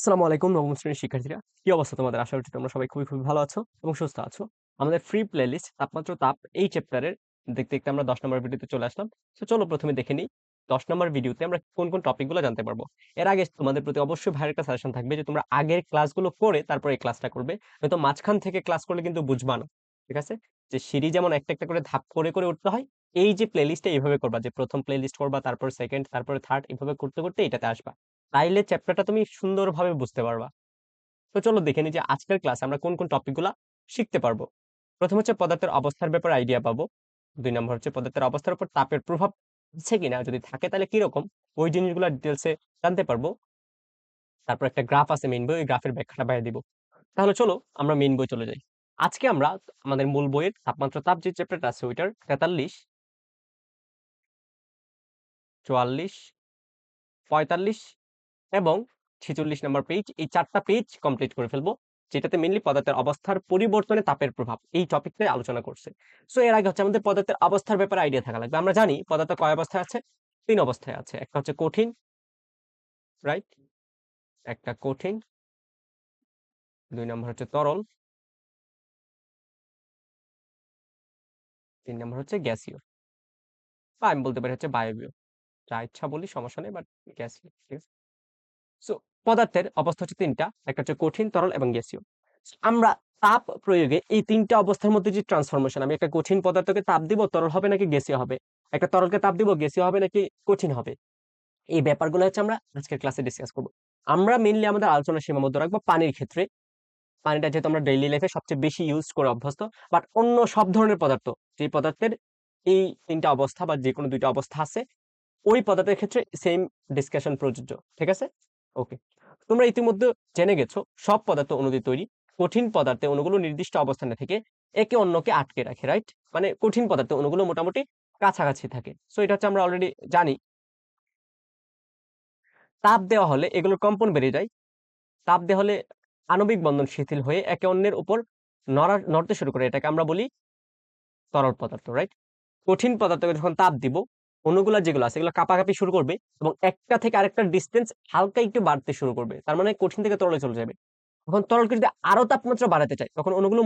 আসসালামু আলাইকুম নবম শ্রেণির শিক্ষার্থীরা। কি অবস্থা তোমাদের? আশা করছি তোমরা সবাই খুবই খুবই ভালো আছো এবং সুস্থ আছো। আমাদের ফ্রি প্লেলিস্ট তাপমাত্রা তাপ এই চ্যাপ্টারের দেখতে দেখতে আমরা দশ নম্বর ভিডিওতে চলে আসলাম। তো চলো প্রথমে দেখে নিই, দশ নম্বর ভিডিওতে আমরা কোন কোন টপিকগুলো জানতে পারব। এর আগে তোমাদের প্রতি অবশ্যই ভাইয়ের একটা সাজেশন থাকবে যে তোমরা আগের ক্লাসগুলো করে তারপর এই ক্লাসটা করবে। হয়তো মাঝখান থেকে ক্লাস করলে কিন্তু বুঝবা না, ঠিক আছে? যে সিঁড়ি যেমন একটা একটা করে ধাপ করে করে উঠতে হয়, এই যে প্লেলিস্টটা এইভাবে করবা যে প্রথম প্লেলিস্ট করবা, তারপর সেকেন্ড তারপরে থার্ড এইভাবে করতে করতে এটাতে আসবা। তাইলে চ্যাপ্টারটা তুমি সুন্দরভাবে বুঝতে পারবা। তো চলো দেখে নিই যে আজকের ক্লাসে আমরা কোন কোন টপিকগুলো শিখতে পারব। প্রথম হচ্ছে পদার্থের অবস্থার ব্যাপারে আইডিয়া পাবো। দুই নম্বর হচ্ছে পদার্থের অবস্থার উপর তাপের প্রভাব আছে কিনা যদি থাকে তাহলে কীরকম ওই জিনিসগুলো ডিটেলসে জানতে পারব। তারপর একটা গ্রাফ আছে মেইন বই, ওই গ্রাফের ব্যাখ্যাটা বাইরে দিব। তাহলে চলো আমরা মেইন বই চলে যাই। আজকে আমরা আমাদের মূল বইয়ের তাপমাত্রা, তাপ যে চ্যাপ্টারটা আছে ওইটার তেতাল্লিশ, চুয়াল্লিশ, পঁয়তাল্লিশ এবং ছেচল্লিশ নম্বর পেজ এই চারটা পেজ কমপ্লিট করে ফেলব, যেটাতে মেনলি পদার্থের অবস্থার পরিবর্তনে তাপের প্রভাব এই টপিকটাই আলোচনা করছে। সো এর আগে হচ্ছে আমাদের পদার্থের অবস্থার ব্যাপারে আইডিয়া থাকা লাগবে। আমরা জানি পদার্থ কয় অবস্থায় আছে? তিন অবস্থায় আছে। একটা হচ্ছে কঠিন রাইট একটা কঠিন, দুই নম্বর হচ্ছে তরল, তিন নম্বর হচ্ছে গ্যাসীয়, বা আমি বলতে পারি হচ্ছে বায়বীয়। যা ইচ্ছা বলি, সমস্যা নেই বাট গ্যাসীয়, ঠিক আছে? সো পদার্থের অবস্থা হচ্ছে তিনটা। একটা হচ্ছে কঠিন, তরল এবং গ্যাসীয়। আমরা তাপ প্রয়োগে এই তিনটা অবস্থার মধ্যে যে ট্রান্সফরমেশন আমি একটা কঠিন পদার্থকে তাপ দিব, তরল হবে নাকি গ্যাসীয় হবে? একটা তরলকে তাপ দিব, গ্যাসীয় হবে নাকি কঠিন হবে? এই ব্যাপারগুলো হচ্ছে আমরা আজকের ক্লাসে ডিসকাস করব। আমরা মেইনলি আমাদের আলোচনা সীমাবদ্ধ রাখব পানির ক্ষেত্রে। পানিটা যেহেতু আমরা ডেইলি লাইফে সবচেয়ে বেশি ইউজ করে অভ্যস্ত বাট অন্য সব ধরনের পদার্থ, যে পদার্থের এই তিনটা অবস্থা বা যে কোনো দুইটা অবস্থা আছে, ওই পদার্থের ক্ষেত্রে সেম ডিসকাশন প্রযোজ্য, ঠিক আছে? ওকে তোমরা ইতিমধ্যে জেনে গেছো, সব পদার্থ অণু দিয়ে তৈরি কঠিন পদার্থে অণুগুলো নির্দিষ্ট অবস্থানে থেকে একে অন্যকে আটকে রাখে রাইট মানে কঠিন পদার্থে অণুগুলো মোটামুটি কাছাকাছি থাকে। সো এটা হচ্ছে আমরা অলরেডি জানি। তাপ দেওয়া হলে এগুলোর কম্পন বেড়ে যায়। তাপ দেওয়া হলে আণবিক বন্ধন শিথিল হয়ে একে অন্যের উপর নড়া, নড়তে শুরু করে। এটাকে আমরা বলি তরল পদার্থ রাইট কঠিন পদার্থকে যখন তাপ দিব অণুগুলা যেগুলো আছে, এগুলো কাঁপাকাঁপি শুরু করবে এবং একটা থেকে আরেকটা ডিস্টেন্স হালকা একটু বাড়তে শুরু করবে। তার মানে কঠিন থেকে তরলে চলে যাবে। তখন তরলকে যদি আরও তাপমাত্রা বাড়াতে চাই তখন অণুগুলো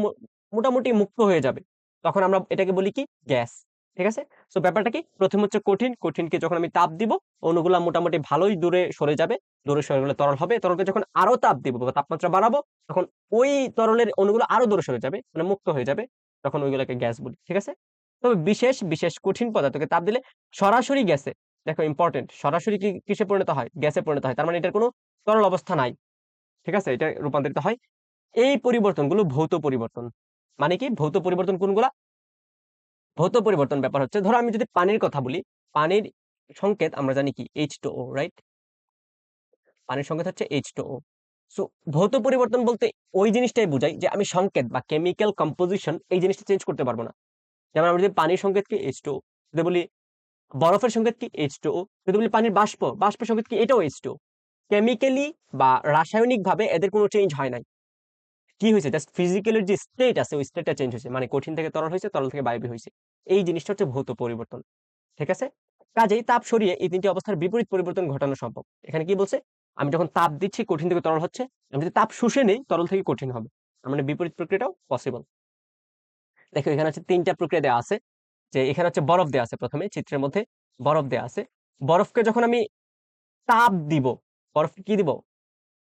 মোটামুটি মুক্ত হয়ে যাবে। তখন আমরা এটাকে বলি কি? গ্যাস। ঠিক আছে? সো ব্যাপারটা কি? প্রথম হচ্ছে কঠিন। কঠিনকে যখন আমি তাপ দিব, অণুগুলা মোটামুটি ভালোই দূরে সরে যাবে। দূরে সরে গেলে তরল হবে। তরলকে যখন আরও তাপ দিব বা তাপমাত্রা বাড়াবো, তখন ওই তরলের অণুগুলো আরও দূরে সরে যাবে মানে মুক্ত হয়ে যাবে। তখন ওইগুলোকে গ্যাস বলি। ঠিক আছে? তবে বিশেষ বিশেষ কঠিন পদার্থকে তাপ দিলে সরাসরি গ্যাসে, দেখো ইম্পর্টেন্ট সরাসরি কি, কিসে পরিণত হয়? গ্যাসে পরিণত হয়, তার মানে এটার কোনো তরল অবস্থা নাই। ঠিক আছে? এটা রূপান্তরিত হয়। এই পরিবর্তনগুলো ভৌত পরিবর্তন। মানে কি? ভৌত পরিবর্তন কোনগুলা? ভৌত পরিবর্তন ব্যাপার হচ্ছে, ধরো আমি যদি পানির কথা বলি, পানির সংকেত আমরা জানি কি? এইচ টু ও রাইট পানির সংকেত হচ্ছে এইচ টু ও সো ভৌত পরিবর্তন বলতে ওই জিনিসটাই বুঝাই যে আমি সংকেত বা কেমিক্যাল কম্পোজিশন এই জিনিসটা চেঞ্জ করতে পারব না। যেমন আমরা যদি পানির সংকেত কি এইচ টু যদি বলি বরফের সংকেত কি এইচ টু যদি বলি পানির বাষ্প, বাষ্পের সংকেত কি এটাও এইচ টু কেমিক্যালি বা রাসায়নিক ভাবে এদের কোনো চেঞ্জ হয় নাই। কি হয়েছে? জাস্ট ফিজিক্যালের যে স্টেট আছে, ওই স্টেটটা চেঞ্জ হয়েছে। মানে কঠিন থেকে তরল হয়েছে, তরল থেকে বায়বী হয়েছে। এই জিনিসটা হচ্ছে ভৌত পরিবর্তন। ঠিক আছে? কাজেই তাপ সরিয়ে এই তিনটি অবস্থার বিপরীত পরিবর্তন ঘটানো সম্ভব। এখানে কি বলছে? আমি যখন তাপ দিচ্ছি, কঠিন থেকে তরল হচ্ছে, আমি যদি তাপ শুষে নেই, তরল থেকে কঠিন হবে। মানে বিপরীত প্রক্রিয়াটাও পসিবল দেখো, এখানে হচ্ছে তিনটা প্রক্রিয়া দেওয়া আছে। যে এখানে হচ্ছে বরফ দেওয়া আছে প্রথমে, চিত্রের মধ্যে বরফ দেওয়া আছে। বরফকে যখন আমি তাপ দিব, বরফ কি দিব?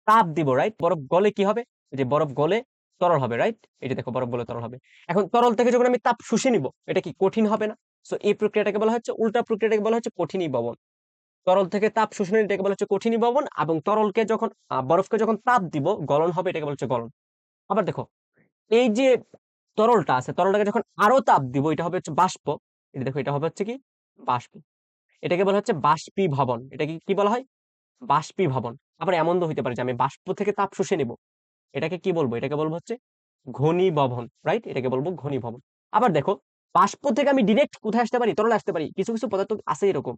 তাপ দিব রাইট বরফ গলে কি হবে? যে বরফ গলে তরল হবে রাইট এটা দেখো, বরফ গলে তরল হবে। এখন তরল থেকে যখন আমি তাপ শুষে নিব, এটা কি কঠিন হবে না? সো এই প্রক্রিয়াটাকে বলা হচ্ছে, উল্টা প্রক্রিয়াটাকে বলা হচ্ছে কঠিনই ভবন তরল থেকে তাপ শোষণ এটাকে বলা হচ্ছে কঠিনই ববন এবং তরলকে যখন বরফকে যখন তাপ দিব, গলন হবে, এটাকে বলা হচ্ছে গলন। আবার দেখো, এই যে তরলটা আছে। তরলটাকে যখন আরও তাপ দিব, এটা হবে হচ্ছে বাষ্প। এটা দেখো, এটা হবে হচ্ছে কি? বাষ্প। এটাকে বলা হচ্ছে বাষ্পীভবন। এটাকে কি বলা হয়? বাষ্পীভবন। আবার এমন তো হইতে পারে যে আমি বাষ্প থেকে তাপ শুষে নেব। এটাকে কি বলব? এটাকে বলব হচ্ছে ঘনীভবন রাইট এটাকে বলব ঘনীভবন। আবার দেখো, বাষ্প থেকে আমি ডিরেক্ট কোথায় আসতে পারি? তরলে আসতে পারি। কিছু কিছু পদার্থ আছে এরকম।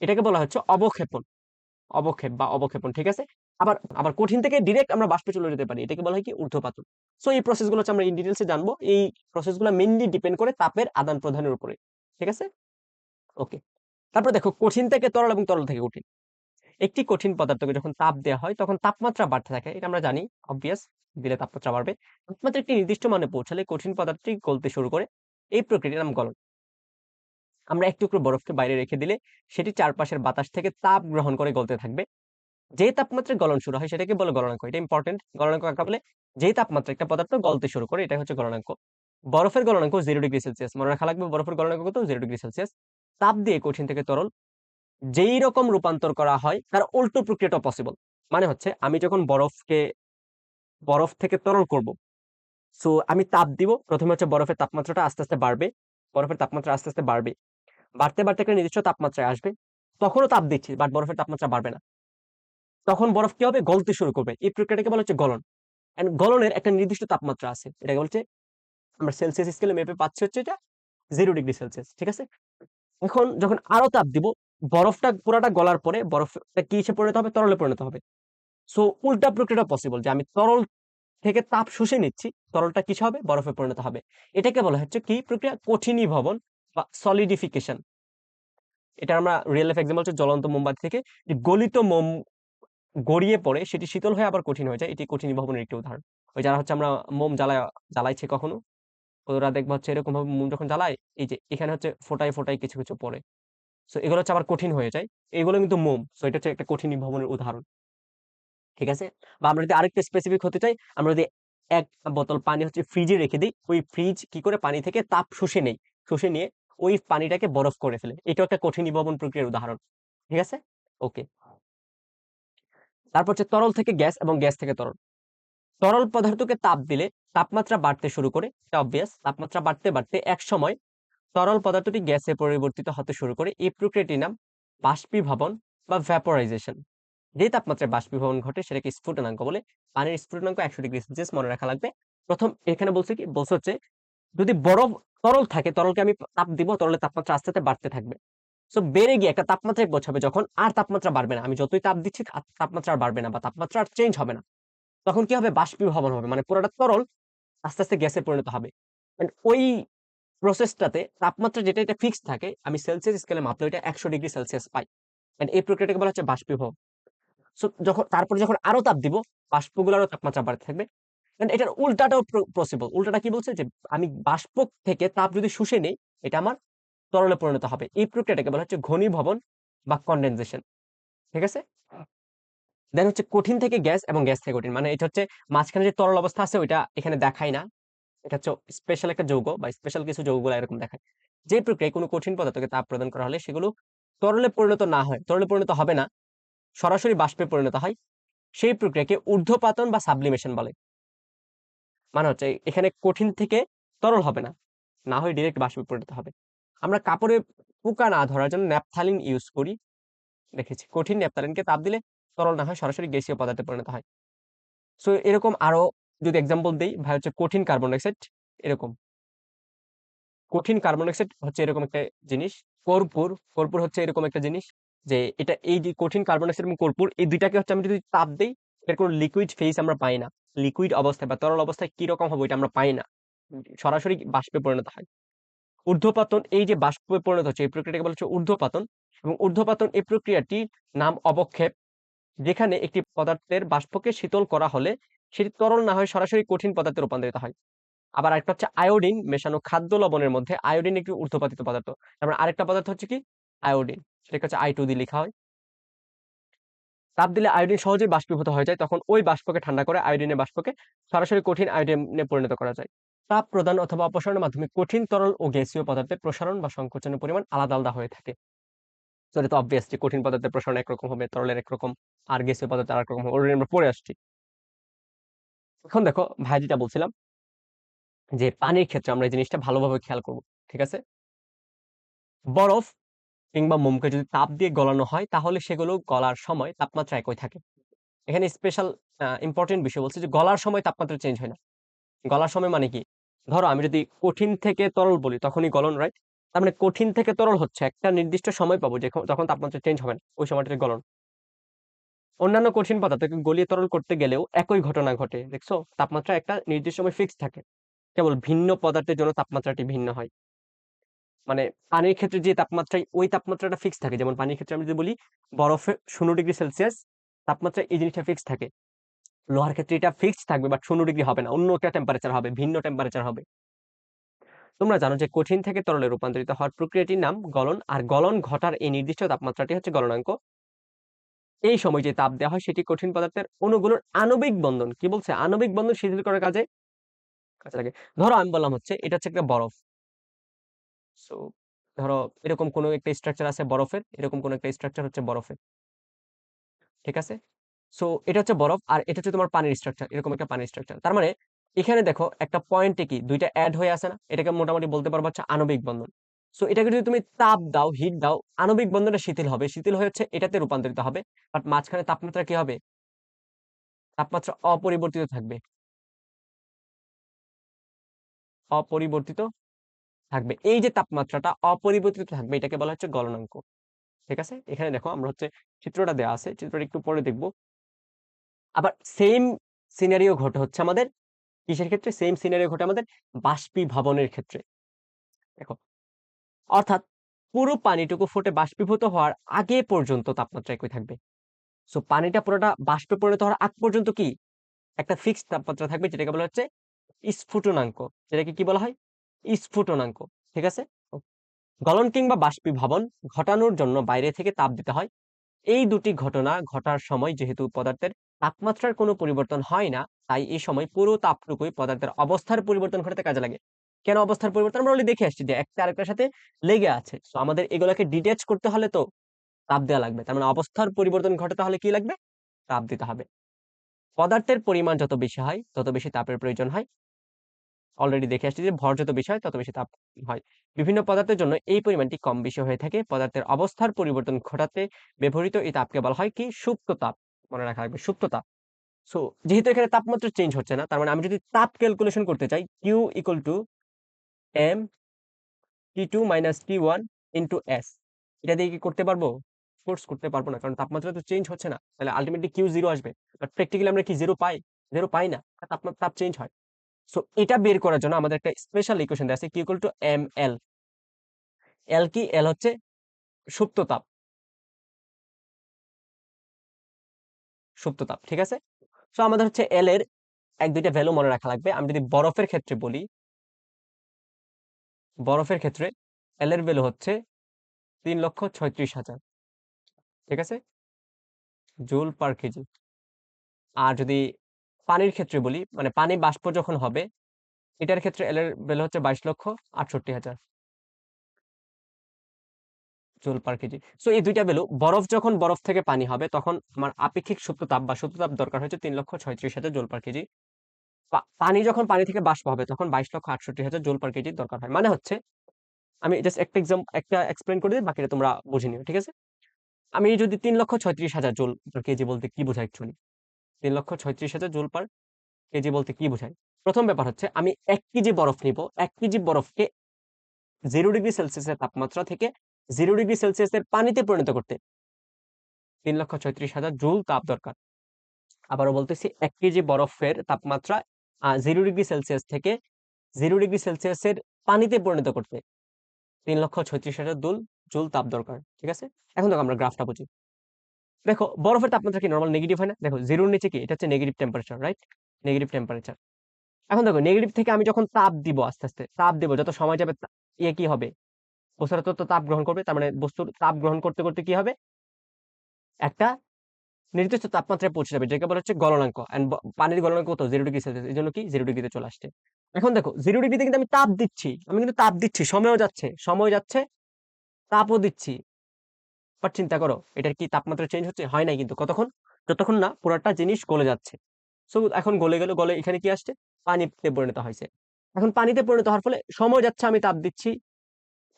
এটাকে বলা হচ্ছে অবক্ষেপণ। অবক্ষেপ বা অবক্ষেপণ, ঠিক আছে? আবার আবার কঠিন থেকে ডিরেক্ট আমরা বাষ্পে চলে যেতে পারি। এটাকে বলা হয় কি? ঊর্ধ্বপাতন। সো এই প্রসেসগুলো হচ্ছে আমরা ইন ডিটেলসে জানব। এই প্রসেসগুলো মেইনলি ডিপেন্ড করে তাপের আদান প্রদানের উপরে। ঠিক আছে? ওকে তারপর দেখো, কঠিন থেকে তরল এবং তরল থেকে কঠিন। একটি কঠিন পদার্থকে যখন তাপ দেওয়া হয়, তখন তাপমাত্রা বাড়তে থাকে। এটা আমরা জানি অবভিয়াস দিলে তাপমাত্রা বাড়বে। তাপমাত্রা একটি নির্দিষ্ট মানে পৌঁছালে কঠিন পদার্থটি গলতে শুরু করে। এই প্রক্রিয়ার নাম গলন। আমরা এক টুকরো বরফকে বাইরে রেখে দিলে সেটি চারপাশের বাতাস থেকে তাপ গ্রহণ করে গলতে থাকবে। যে তাপমাত্রায় গলন শুরু হয় সেটাকে বলে গলনাঙ্ক। এটা ইম্পর্টেন্ট গলনাঙ্ক কাকে বলে যে তাপমাত্রা একটা পদার্থ গলতে শুরু করে এটা হচ্ছে গলনাঙ্ক। বরফের গলনাঙ্ক জিরো ডিগ্রি সেলসিয়াস মনে রাখা লাগবে বরফের গলনাঙ্ক কত? জিরো ডিগ্রি সেলসিয়াস তাপ দিয়ে কঠিন থেকে তরল। যেই রকম রূপান্তর করা হয়, তার উল্টো প্রক্রিয়াটা পসিবল মানে হচ্ছে আমি যখন বরফকে, বরফ থেকে তরল করব সো আমি তাপ দিব। প্রথমে হচ্ছে বরফের তাপমাত্রাটা আস্তে আস্তে বাড়বে। বরফের তাপমাত্রা আস্তে আস্তে বাড়বে। বাড়তে বাড়তে একটা নির্দিষ্ট তাপমাত্রায় আসবে। তখনও তাপ দিচ্ছি বাট বরফের তাপমাত্রা বাড়বে না। তখন বরফ কি হবে? গলতে শুরু করবে। এই প্রক্রিয়াটাকে বলা হচ্ছে গলন। এন্ড গলনের একটা নির্দিষ্ট তাপমাত্রা আছে। এটাকে বলছে আমরা সেলসিয়াস স্কেলে মেপে পাচ্ছি হচ্ছে এটা জিরো ডিগ্রি সেলসিয়াস ঠিক আছে? এখন যখন আরও তাপ দিব, বরফটা পুরাটা গলার পরে, বরফটা কি হিসেবে পরিণত হবে? তরলে পরিণত হবে। সো উল্টা প্রক্রিয়াটা পসিবল যে আমি তরল থেকে তাপ শুষে নিচ্ছি, তরলটা কিছু হবে? বরফে পরিণত হবে। এটাকে বলা হচ্ছে কি প্রক্রিয়া? কঠিনীভবন বা সলিডিফিকেশন এটা আমরা রিয়েল লাইফ এক্সাম্পল হচ্ছে জ্বলন্ত মোমবাতি থেকে গলিত মোম গড়িয়ে পড়ে, সেটি শীতল হয়ে আবার কঠিন হয়ে যায়। এটি কঠিনীভবনের একটি উদাহরণ। ওই যারা হচ্ছে আমরা মোম জ্বালায়, জ্বালাইছে কখনো, ওরা দেখবা হচ্ছে এরকম ভাবে মোম যখন জ্বালায়, এই যে এখানে হচ্ছে ফোটায় ফোটায় কিছু কিছু পড়ে। সো এগুলো হচ্ছে আবার কঠিন হয়ে যায়। এগুলো কিন্তু মোম। সো এটা হচ্ছে একটা কঠিনীভবনের উদাহরণ। ঠিক আছে? বা আমরা যদি আরেকটু স্পেসিফিক হতে চাই, আমরা যদি এক বোতল পানি হচ্ছে ফ্রিজে রেখে দিই, ওই ফ্রিজ কি করে? পানি থেকে তাপ শুষে নেই। শুষে নিয়ে ওই পানিটাকে বরফ করে ফেলে। এটাও একটা কঠিন ভবন প্রক্রিয়ার উদাহরণ। ঠিক আছে? ওকে তারপর হচ্ছে তরল থেকে গ্যাস এবং গ্যাস থেকে তরল। তরল পদার্থকে তাপ দিলে তাপমাত্রা বাড়তে শুরু করে, এটা অবভিয়াস তাপমাত্রা বাড়তে বাড়তে এক সময় তরল পদার্থটি গ্যাসে পরিবর্তিত হতে শুরু করে এই প্রক্রিয়াটির নাম বাষ্পীভবন বা ভ্যাপোরাইজেশন যে তাপমাত্রায় বাষ্পীভবন ঘটে সেটাকে স্ফুটনাঙ্ক বলে। পানির স্ফুটনাঙ্ক একশো ডিগ্রি সেলসিয়াস মনে রাখা লাগবে। প্রথম এখানে বলছে কি? বলছে হচ্ছে যদি বরফ তরল থাকে, তরলকে আমি তাপ দিব, তরলের তাপমাত্রা আস্তে আস্তে বাড়তে থাকবে। সো বেড়ে গিয়ে একটা তাপমাত্রায় পৌঁছাবে যখন আর তাপমাত্রা বাড়বে না। আমি যতই তাপ দিচ্ছি তাপমাত্রা আর বাড়বে না বা তাপমাত্রা আর চেঞ্জ হবে না। তখন কি হবে? বাষ্পীভবন হবে। মানে পুরোটা তরল আস্তে আস্তে গ্যাসে পরিণত হবে। ওই প্রসেসটাতে তাপমাত্রা যেটা, এটা ফিক্স থাকে, আমি সেলসিয়াস স্কেলে মাপলে এটা একশো ডিগ্রি সেলসিয়াস পাই। এন্ড এই প্রক্রিয়াটাকে বলা হচ্ছে বাষ্পীভবন। সো যখন, তারপরে যখন আরও তাপ দিব বাষ্পগুলোরও তাপমাত্রা বাড়তে থাকবে। And এটার উল্টাটাও পসিবল উল্টাটা কি বলছে? যে আমি বাষ্প থেকে তাপ যদি শুষে নেই, এটা আমার তরলে পরিণত হবে। এই প্রক্রিয়াটাকে বলা হচ্ছে ঘনীভবন বা কন্ডেনসেশন ঠিক আছে? দেন হচ্ছে কঠিন থেকে গ্যাস এবং গ্যাস থেকে কঠিন মানে এটা হচ্ছে মাঝখানে যে তরল অবস্থা আছে ওইটা এখানে দেখায় না। এটা হচ্ছে স্পেশাল একটা যৌগ বা স্পেশাল কিছু যৌগগুলো এরকম দেখায়। যে প্রক্রিয়ায় কোনো কঠিন পদার্থকে তাপ প্রদান করা হলে সেগুলো তরলে পরিণত না হয়, তরলে পরিণত হবে না, সরাসরি বাষ্পে পরিণত হয়। সেই প্রক্রিয়াকে ঊর্ধ্বপাতন বা সাবলিমেশন বলে। মানে হচ্ছে এখানে কঠিন থেকে তরল হবে না না হয় ডিরেক্ট বাষ্পে পরিণত হবে। আমরা কাপড়ে পোকা না ধরার জন্য ন্যাপথালিন ইউজ করি। দেখেছি, কঠিন ন্যাপথালিনকে তাপ দিলে তরল না হয়, সরাসরি গ্যাসীয় পদার্থে পরিণত হয়। সো এরকম আরও যদি এক্সাম্পল দেই, ভাই, হচ্ছে কঠিন কার্বন ডাইঅক্সাইড এরকম। কঠিন কার্বন ডাইঅক্সাইড হচ্ছে এরকম একটা জিনিস, কর্পূর কর্পূর হচ্ছে এরকম একটা জিনিস যে এটা এই যে কঠিন কার্বন ডাইঅক্সাইড এবং কর্পূর, এই দুইটাকে হচ্ছে আমি যদি তাপ দেই, এর কোনো লিকুইড ফেস আমরা পাই না। লিকুইড অবস্থায় বা তরল অবস্থায় কি রকম হবে এটা আমরা পাই না। সরাসরি বাষ্পে পরিণত হয়। ঊর্ধ্বপাতন এই যে বাষ্পে পরিণত হচ্ছে, এই প্রক্রিয়াটাকে বলা হচ্ছে ঊর্ধ্বপাতন এবং ঊর্ধ্বপাতন এই প্রক্রিয়াটি নাম অবক্ষেপ, যেখানে একটি পদার্থের বাষ্পকে শীতল করা হলে সেটি তরল না হয় সরাসরি কঠিন পদার্থে রূপান্তরিত হয়। আবার আরেকটা হচ্ছে আয়োডিন, মেশানো খাদ্য লবণের মধ্যে আয়োডিন একটি ঊর্ধ্বপাতিত পদার্থ। তারপর আরেকটা পদার্থ হচ্ছে কি? আয়োডিন, সেটাকে হচ্ছে আই টু দিয়ে লেখা হয়। তাপ দিলে আয়োডিন সহজেই বাষ্পীভূত হয়ে যায়, তখন ওই বাষ্পকে ঠান্ডা করে আয়োডিনের বাষ্পকে সরাসরি কঠিন আয়োডিনে পরিণত করা যায়। তাপ প্রদান অথবা অপসারণের মাধ্যমে কঠিন, তরল ও গ্যাসীয় পদার্থের প্রসারণ বা সংকোচনের পরিমাণ আলাদা আলাদা হয়ে থাকে। তো এটা তো অবভিয়াস যে কঠিন পদার্থের প্রসারণ একরকম হবে, তরলের একরকম, আর গ্যাসীয় পদার্থের আরেক রকম হবে। আমরা পড়ে আসছি। এখন দেখো ভাই যেটা বলছিলাম যে পানির ক্ষেত্রে আমরা এই জিনিসটা ভালোভাবে খেয়াল করব, ঠিক আছে? বরফ কিংবা মোমকে যদি তাপ দিয়ে গলানো হয়, তাহলে সেগুলো গলার সময় তাপমাত্রা একই থাকে। এখানে স্পেশাল ইম্পর্টেন্ট বিষয় বলছে যে গলার সময় তাপমাত্রা চেঞ্জ হয় না। গলার সময় মানে কি? ধরো আমি যদি কঠিন থেকে তরল বলি, তখনই গলন রাইট তার মানে কঠিন থেকে তরল হচ্ছে একটা নির্দিষ্ট সময় পাবো যে যখন তাপমাত্রা চেঞ্জ হবে না, ওই সময়টাতে গলন। অন্যান্য কঠিন পদার্থকে গলিয়ে তরল করতে গেলেও একই ঘটনা ঘটে, দেখছ? তাপমাত্রা একটা নির্দিষ্ট সময় ফিক্স থাকে। কেবল ভিন্ন পদার্থের জন্য তাপমাত্রাটি ভিন্ন হয়। মানে পানির ক্ষেত্রে যে তাপমাত্রায়, ওই তাপমাত্রাটা ফিক্স থাকে। যেমন পানির ক্ষেত্রে আমি যদি বলি, বরফে শূন্য ডিগ্রি সেলসিয়াস তাপমাত্রা এই জিনিসটা ফিক্স থাকে। লোহার ক্ষেত্রে এটা ফিক্সড থাকবে বাট শূন্য ডিগ্রি হবে না। অন্য একটা টেম্পারেচার হবে, ভিন্ন টেম্পারেচার হবে। তোমরা জানো যে কঠিন থেকে তরলে রূপান্তরিত হওয়ার প্রক্রিয়াটির নাম গলন, আর গলন ঘটার এই নির্দিষ্ট তাপমাত্রাটি হচ্ছে গলনাঙ্ক। এই সময় যে তাপ দেওয়া হয় সেটি কঠিন পদার্থের অণুগুলোর আণবিক বন্ধন। কি বলছে? আণবিক বন্ধন শিথিল করার কাজে কাজে লাগে। ধরো আমি বললাম হচ্ছে, এটা হচ্ছে একটা বরফ। সো ধরো এরকম কোনো একটা স্ট্রাকচার আছে বরফের, এরকম কোনো একটা স্ট্রাকচার হচ্ছে বরফের। ঠিক আছে? সো এটা হচ্ছে বরফ আর এটা হচ্ছে তোমার পানির স্ট্রাকচার এরকম একটা পানির স্ট্রাকচার তার মানে এখানে দেখো একটা পয়েন্টে কি দুইটা অ্যাড হয়ে আছে না? এটাকে মোটামুটি বলতে পারব হচ্ছে আণবিক বন্ধন। সো এটাকে যদি তুমি তাপ দাও হিট দাও, আণবিক বন্ধনটা শিথিল হবে। শিথিল হয়ে হচ্ছে এটাতে রূপান্তরিত হবে। বাট মাঝখানে তাপমাত্রা কি হবে? তাপমাত্রা অপরিবর্তিত থাকবে। অপরিবর্তিত থাকবে। এই যে তাপমাত্রাটা অপরিবর্তিত থাকবে, এটাকে বলা হচ্ছে গলনাঙ্ক। ঠিক আছে? এখানে দেখো আমরা হচ্ছে চিত্রটা দেওয়া আছে। চিত্রটা একটু পরে দেখব। আবার সেম সিনারিও ঘটে হচ্ছে আমাদের, কিসের ক্ষেত্রে? সেম সিনারিও ঘটে আমাদের বাষ্পীভবনের ক্ষেত্রে। দেখো, অর্থাৎ পুরো পানিটুকু ফুটে বাষ্পীভূত হওয়ার আগে পর্যন্ত তাপমাত্রা একই থাকবে। সো পানিটা পুরোটা বাষ্পে পরিণত হওয়ার আগ পর্যন্ত কি? একটা ফিক্সড তাপমাত্রা থাকবে, যেটাকে বলা হচ্ছে স্ফুটনাঙ্ক, যেটাকে কি বলা হয়? স্ফুটনাঙ্ক, ঠিক আছে? গলন কিংবা বাষ্পীভবন ঘটানোর জন্য বাইরে থেকে তাপ দিতে হয়। এই দুটি ঘটনা ঘটার সময় যেহেতু পদার্থের তাপমাত্রার কোনো পরিবর্তন হয় না। তাই এই সময় পুরো তাপটুকুই পদার্থের অবস্থার পরিবর্তন ঘটাতে কাজে লাগে। কেন অবস্থার পরিবর্তন? আমরা দেখে আসছি যে একটা আরেকটার সাথে লেগে আছে। তো আমাদের এগুলোকে ডিটেচ করতে হলে তো তাপ দেওয়া লাগবে। তার মানে অবস্থার পরিবর্তন ঘটাতে হলে কি লাগবে? তাপ দিতে হবে। পদার্থের পরিমাণ যত বেশি হয়, তত বেশি তাপের প্রয়োজন হয়। অলরেডি দেখে আসছি যে ভর যত বেশি হয়, তত বেশি তাপ হয়। বিভিন্ন পদার্থের জন্য এই পরিমাণটি কম বেশি হয়ে থাকে। পদার্থের অবস্থার পরিবর্তন ঘটাতে ব্যবহৃত এই তাপকে বলা হয় কি? সুপ্ত তাপ। মনে রাখা লাগবে সুপ্ত তাপ সো যেহেতু এখানে তাপমাত্রা চেঞ্জ হচ্ছে না, তার মানে আমি যদি তাপ ক্যালকুলেশন করতে চাই Q equal to M T two minus T one into S এটা দিয়ে কি করতে পারব? ফোর্স করতে পারব না, কারণ তাপমাত্রা তো চেঞ্জ হচ্ছে না। তাহলে আলটিমেটলি কিউ জিরো আসবে। বাট প্র্যাকটিক্যালি আমরা কি জিরো পাই? জিরো পাই না তাপমাত্রা তাপ চেঞ্জ হয়। সো এটা বের করার জন্য আমাদের একটা স্পেশাল ইকুয়েশন দেওয়া আছে Q equal to M L L কি? এল হচ্ছে সুপ্ত তাপ। সুপ্ত তাপ ঠিক আছে? সো আমাদের হচ্ছে এল এর এক, দুইটা ভ্যালু মনে রাখা লাগবে। আমি যদি বরফের ক্ষেত্রে বলি, বরফের ক্ষেত্রে এল এর ভ্যালু হচ্ছে তিন লক্ষ ছয়ত্রিশ হাজার, ঠিক আছে? জুল পার কেজি আর যদি পানির ক্ষেত্রে বলি মানে পানি বাষ্প যখন হবে, এটার ক্ষেত্রে এল এর ভ্যালু হচ্ছে বাইশ লক্ষ আটষট্টি হাজার। Joule per KG. সো এই দুইটা ভ্যালু বরফ যখন বরফ থেকে পানি হবে, তখন আমার আপেক্ষিক সুপ্ত তাপ বা সুপ্ত তাপ দরকার হচ্ছে তিন লক্ষ ছয়ত্রিশ হাজার জুল পার কেজি। পানি যখন পানি থেকে বাষ্প হবে, তখন বাইশ লক্ষ আটষট্টি হাজার জুল পার কেজি দরকার হয়। মানে হচ্ছে, আমি জাস্ট একটা এক্সাম একটা এক্সপ্লেন করে দিই, বাকিটা তোমরা বুঝে নিও, ঠিক আছে? আমি যদি তিন লক্ষ ছয়ত্রিশ হাজার জুল পার কেজি বলতে কি বোঝায় একচুয়ালি তিন লক্ষ ছয়ত্রিশ হাজার জুল পার কেজি বলতে কি বোঝায়? প্রথম ব্যাপার হচ্ছে, আমি এক কেজি বরফ নিব, এক কেজি বরফকে জিরো ডিগ্রি সেলসিয়াসের তাপমাত্রা থেকে জিরো ডিগ্রি সেলসিয়াসের পানিতে পরিণত করতে। তিন লক্ষ ছয়ত্রিশ হাজার জুল তাপ দরকার। আবারও বলতেছি, এক কেজি বরফের তাপমাত্রা জিরো ডিগ্রি সেলসিয়াস থেকে জিরো ডিগ্রি সেলসিয়াসের পানিতে পরিণত করতে। তিন লক্ষ ছয়ত্রিশ হাজার দুল, জুল তাপ দরকার, ঠিক আছে? এখন দেখো আমরা গ্রাফটা বুঝি। দেখো, বরফের তাপমাত্রা কি নর্মাল নেগেটিভ হয় না? দেখো জিরোর নিচে কি? এটা হচ্ছে negative temperature right negative temperature এখন দেখো নেগেটিভ থেকে আমি যখন তাপ দিব আস্তে আস্তে, তাপ দেবো, যত সময় যাবে ইয়ে কি হবে? বস্তুটা তত তাপ গ্রহণ করবে, তার মানে বস্তুর তাপ গ্রহণ করতে করতে কি হবে? একটা নির্দিষ্ট তাপমাত্রায় পৌঁছে যাবে যেটা বলা হচ্ছে গলনাঙ্ক এন্ড পানির গলনাঙ্ক কত? জিরো ডিগ্রি সেলসিয়াস এই জন্য কি জিরো ডিগ্রিতে চলে আসছে। এখন দেখো জিরো ডিগ্রিতে কিন্তু আমি তাপ দিচ্ছি, আমি কিন্তু তাপ দিচ্ছি, সময়ও যাচ্ছে সময় যাচ্ছে, তাপও দিচ্ছি। বাট চিন্তা করো, এটার কি তাপমাত্রা চেঞ্জ হচ্ছে? হয় নাই কিন্তু, কতক্ষণ? যতক্ষণ না পুরোটা জিনিস গলে যাচ্ছে। সো এখন গলে গেল, গলে এখানে কি আসছে? পানিতে পরিণত হয়েছে। এখন পানিতে পরিণত হওয়ার ফলে সময় যাচ্ছে, আমি তাপ দিচ্ছি।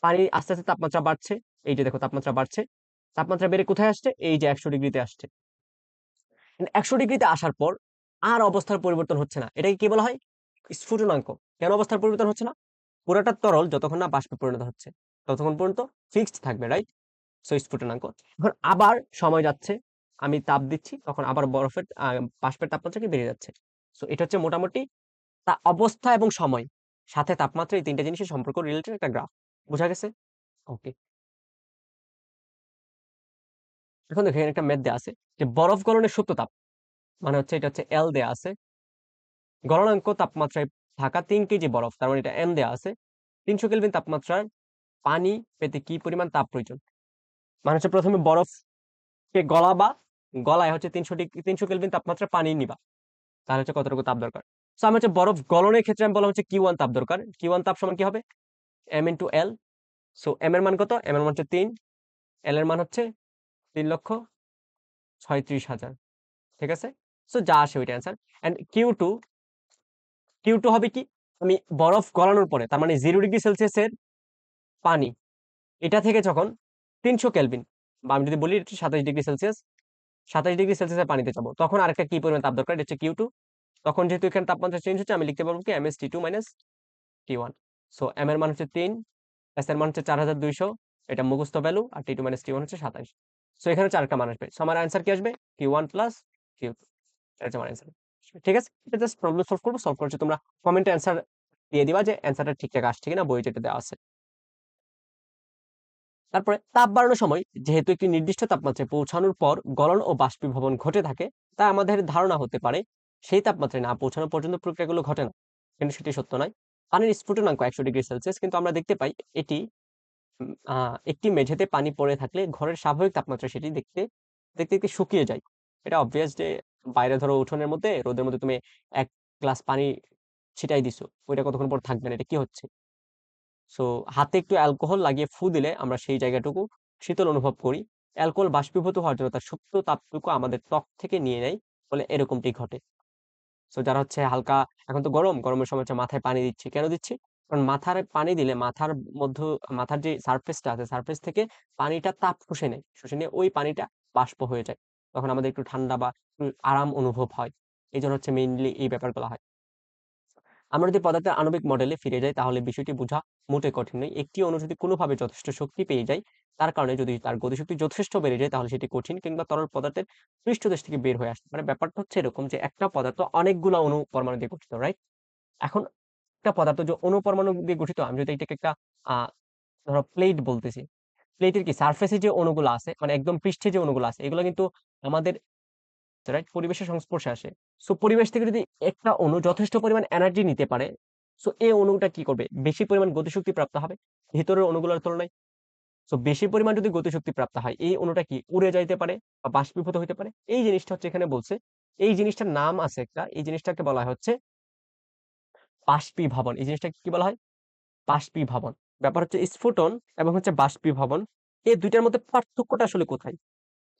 পানি আস্তে আস্তে তাপমাত্রা বাড়ছে। এই যে দেখো তাপমাত্রা বাড়ছে। তাপমাত্রা বেড়ে কোথায় আসছে? এই যে একশো ডিগ্রিতে আসছে। একশো ডিগ্রিতে আসার পর আর অবস্থার পরিবর্তন হচ্ছে না। এটাকে কি বলা হয়? স্ফুটনাঙ্ক। কেন অবস্থার পরিবর্তন হচ্ছে না? পুরোটা তরল যতক্ষণ না বাষ্পে পরিণত হচ্ছে, ততক্ষণ পর্যন্ত ফিক্সড থাকবে রাইট সো স্ফুটনাঙ্ক। এখন আবার সময় যাচ্ছে। আমি তাপ দিচ্ছি, তখন আবার বরফের বাষ্পের তাপমাত্রা কি বেড়ে যাচ্ছে? সো এটা হচ্ছে মোটামুটি তা অবস্থা এবং সময়। সাথে তাপমাত্রা এই তিনটা জিনিসের সম্পর্ক রিলেটেড একটা গ্রাফ বোঝা গেছে? ওকে। এখন দেখো এখানে একটা ম্যাথ দেওয়া আছে যে বরফ গলনের সূত্র তাপ মানে হচ্ছে এটা হচ্ছে এল দেয়া আছে। গলনাঙ্ক তাপমাত্রায় থাকা তিন কেজি বরফ, তার মানে এটা এম দেয়া আছে। তিনশো কেলভিন তাপমাত্রার পানি পেতে কি পরিমাণ তাপ প্রয়োজন? মানে হচ্ছে প্রথমে বরফকে গলাবা, গলায় হচ্ছে তিনশো ডিগ্রি তিনশো কেলভিন তাপমাত্রা পানি নিবা। তাহলে হচ্ছে কতটুকু তাপ দরকার? সো আমি হচ্ছে বরফ গলনের ক্ষেত্রে আমি বললাম হচ্ছে কিউ ওয়ান তাপ দরকার। কিউ ওয়ান তাপ সমান কি হবে? M into L so M এর মান কত? এম এর মান হচ্ছে তিন। এল এর মান হচ্ছে তিন লক্ষ ছয়ত্রিশ হাজার। ঠিক আছে? সো যা আসে ওইটা answer and Q two Q two হবে কি? আমি বরফ গলানোর পরে, তার মানে জিরো ডিগ্রি সেলসিয়াসের পানি। এটা থেকে যখন তিনশো কেলভিন বা আমি যদি বলি সাতাশ ডিগ্রি সেলসিয়াস সাতাশ ডিগ্রি সেলসিয়াসের পানিতে যাব। তখন আরেকটা কি পরিমাণ তাপ দরকার? এটা হচ্ছে কিউ টু তখন যেহেতু এখানে তাপমাত্রা চেঞ্জ হচ্ছে, আমি লিখতে পারব কি? M S T two minus T one so M এর মান হচ্ছে তিন এস এর মান হচ্ছে চার হাজার দুইশো, এটা মুখস্থ ভ্যালু আর T two minus T one হচ্ছে সাতাশ সো এখানে আরেকটা মান আসবে। সো আমার অ্যান্সার কি আসবে? Q one plus Q two এটা হচ্ছে আমার অ্যান্সার ঠিক আছে? এটা জাস্ট প্রবলেম সলভ করব। সলভ করছে তোমরা কমেন্টে অ্যান্সার দিয়ে দিবা যে অ্যান্সারটা ঠিকঠাক আসছে কিনা বই যেটা দেওয়া আছে। তারপরে তাপ বাড়ানোর সময় যেহেতু একটি নির্দিষ্ট তাপমাত্রায় পৌঁছানোর পর গলন ও বাষ্পীভবন ঘটে থাকে, তাই আমাদের ধারণা হতে পারে সেই তাপমাত্রায় না পৌঁছানো পর্যন্ত প্রক্রিয়াগুলো ঘটে না। কিন্তু সেটি সত্য নয়। পানির স্ফুটনাঙ্ক একশো ডিগ্রি সেলসিয়াস, কিন্তু আমরা দেখতে পাই এটি একটি মেঝেতে পানি পড়ে থাকলে ঘরের স্বাভাবিক তাপমাত্রা সেটি দেখতে দেখতে দেখতে শুকিয়ে যায়। এটা অবভিয়াস যে বাইরে ধরো উঠোনের মধ্যে, রোদের মধ্যে তুমি এক গ্লাস পানি ছিটাই দিছো, ওইটা কতক্ষণ পর থাকবে না, এটা কি হচ্ছে? সো হাতে একটু অ্যালকোহল লাগিয়ে ফু দিলে আমরা সেই জায়গাটুকু শীতল অনুভব করি। অ্যালকোহল বাষ্পীভূত হওয়ার জন্য তার সুপ্ত তাপটুকু আমাদের ত্বক থেকে নিয়ে নেয় ফলে এরকমটি ঘটে। সো যারা হচ্ছে হালকা, এখন তো গরম, গরমের সময় হচ্ছে মাথায় পানি দিচ্ছি। কেন দিচ্ছি? কারণ মাথার পানি দিলে, মাথার মধ্য, মাথার যে সারফেসটা আছে সারফেস থেকে পানিটা তাপ শুষে নেয়। শুষে নিয়ে ওই পানিটা বাষ্প হয়ে যায়। তখন আমাদের একটু ঠান্ডা বা আরাম অনুভব হয়। এই জন্য হচ্ছে মেইনলি এই ব্যাপারগুলো হয়। আমরা যদি পদার্থের আণবিক মডেলে ফিরে যাই, তাহলে বিষয়টি বোঝা মোটে কঠিন নয়। একটি অণু যদি কোনোভাবে যথেষ্ট শক্তি পেয়ে যায়, তার কারণে যদি তার গতিশক্তি যথেষ্ট বেড়ে যায়, তাহলে সেটি কঠিন কিংবা তরল পদার্থের পৃষ্ঠদেশ থেকে বের হয়ে আসতে পারে। ব্যাপারটা হচ্ছে এরকম যে একটা পদার্থ অনেকগুলো অণু পরমাণু দিয়ে গঠিত রাইট এখন একটা পদার্থ যে অণু পরমাণু দিয়ে গঠিত, আমি যদি এটাকে একটা ধরো প্লেট বলতেছি, প্লেটের কি সারফেসে যে অণুগুলো আছে মানে একদম পৃষ্ঠে যে অণুগুলো আছে, এগুলো কিন্তু আমাদের রাইট পরিবেশের সংস্পর্শে আসে। সো পরিবেশ থেকে যদি একটা অণু যথেষ্ট পরিমাণ এনার্জি নিতে পারে সো এই অণুটা কি করবে? বেশি পরিমাণ গতিশক্তি প্রাপ্ত হবে ভিতরের অণুগুলোর তুলনায়। সো বেশি পরিমাণ যদি গতিশক্তি প্রাপ্ত হয় এই অণুটা কি উড়ে যাইতে পারে বা বাষ্পীভূত হইতে পারে? এই জিনিসটা হচ্ছে এখানে বলছে। এই জিনিসটার নাম আছে একটা, এই জিনিসটাকে বলা হচ্ছে বাষ্পীভবন। এই জিনিসটা কি বলা হয়? বাষ্পীভবন। ব্যাপার হচ্ছে স্ফুটন এবং হচ্ছে বাষ্পীভবন, এই দুইটার মধ্যে পার্থক্যটা আসলে কোথায়?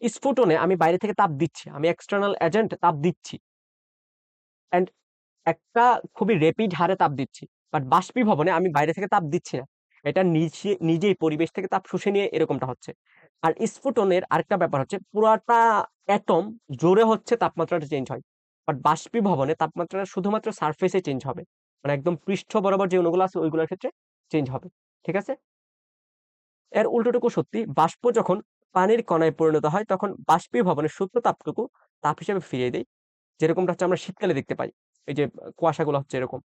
স্ফুটনে আমি বাইরে থেকে তাপ দিচ্ছি, আমি এক্সটার্নাল এজেন্ট তাপ দিচ্ছি। এন্ড একটা খুবই রেপিড হারে তাপ দিচ্ছি। বাট বাষ্পীভবনে আমি বাইরে থেকে তাপ দিচ্ছি না। এটা নিজে, নিজেই পরিবেশ থেকে তাপ শুষে নিয়ে এরকমটা হচ্ছে। আর স্ফুটনের আরেকটা ব্যাপার হচ্ছে, পুরাটা অ্যাটম জোরে হচ্ছে তাপমাত্রাটা চেঞ্জ হয়। বাট বাষ্পীভবনে তাপমাত্রাটা শুধুমাত্র সারফেসে চেঞ্জ হবে। মানে একদম পৃষ্ঠ বরাবর যে অণুগুলো আছে, ওইগুলোর ক্ষেত্রে চেঞ্জ হবে। ঠিক আছে? এর উল্টোটুকু সত্যি, বাষ্প যখন পানির কণায় পরিণত হয়, তখন বাষ্পীভবনের সূত্র তাপটুকু তাপ হিসেবে ফিরিয়ে দেয় যেরকমটা হচ্ছে আমরা শীতকালে দেখতে পাই। এই যে, কুয়াশাগুলো হচ্ছে এরকম।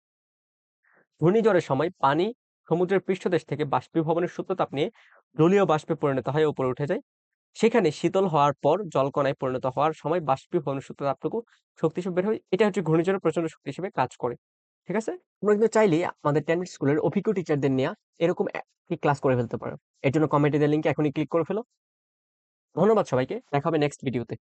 ঘূর্ণিঝড়ের সময় পানি সমুদ্রের পৃষ্ঠদেশ থেকে বাষ্পীভবনের সূত্র তাপ নিয়ে জলীয় বাষ্পে পরিণত হয়ে, উপরে উঠে যায়। সেখানে শীতল হওয়ার পর জলকণায় পরিণত হওয়ার সময় বাষ্পীভবনের সূত্র তাপটুকু শক্তি হিসেবে বের হয়। এটা হচ্ছে ঘূর্ণিঝড়ের প্রচণ্ড শক্তি হিসেবে কাজ করে। ঠিক আছে? তোমরা কিন্তু চাইলে আমাদের টেন স্কুলের অভিজ্ঞ টিচারদের নিয়ে এরকম একটি ক্লাস করে ফেলতে পারো। এর জন্য কমেন্টে লিঙ্কে এখনই ক্লিক করে ফেলো। ধন্যবাদ সবাইকে। দেখা হবে নেক্সট ভিডিওতে